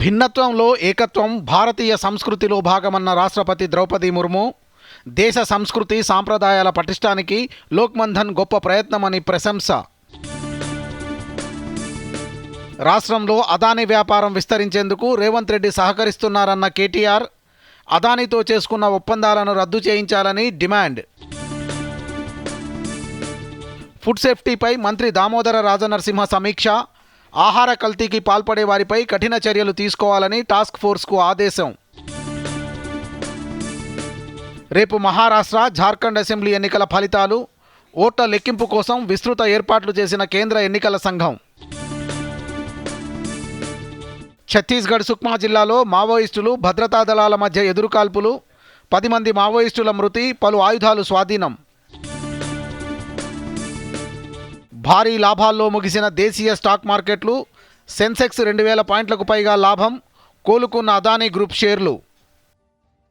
భిన్నత్వంలో ఏకత్వం భారతీయ సంస్కృతిలో భాగమన్న రాష్ట్రపతి ద్రౌపది ముర్ము దేశ సంస్కృతి సాంప్రదాయాల పటిష్టానికి లోక్మంధన్ గొప్ప ప్రయత్నమని ప్రశంస. రాష్ట్రంలో అదానీ వ్యాపారం విస్తరించేందుకు రేవంత్ రెడ్డి సహకరిస్తున్నారన్న కేటీఆర్ అదానీతో చేసుకున్న ఒప్పందాలను రద్దు చేయించాలని డిమాండ్. ఫుడ్ సేఫ్టీపై మంత్రి దామోదర రాజనరసింహ సమీక్ష ఆహార కల్తీకి పాల్పడే వారిపై కఠిన చర్యలు తీసుకోవాలని టాస్క్ ఫోర్స్కు ఆదేశం. రేపు మహారాష్ట్ర జార్ఖండ్ అసెంబ్లీ ఎన్నికల ఫలితాలు ఓట్ల లెక్కింపు కోసం విస్తృత ఏర్పాట్లు చేసిన కేంద్ర ఎన్నికల సంఘం. ఛత్తీస్గఢ్ సుక్మా జిల్లాలో మావోయిస్టులు భద్రతా దళాల మధ్య ఎదురుకాల్పులు పది మంది మావోయిస్టుల మృతి పలు ఆయుధాలు స్వాధీనం. భారీ లాభాల్లో ముగిసిన దేశీయ స్టాక్ మార్కెట్లు సెన్సెక్స్ రెండు వేల పాయింట్లకు పైగా లాభం కోలుకున్న అదానీ గ్రూప్ షేర్లు.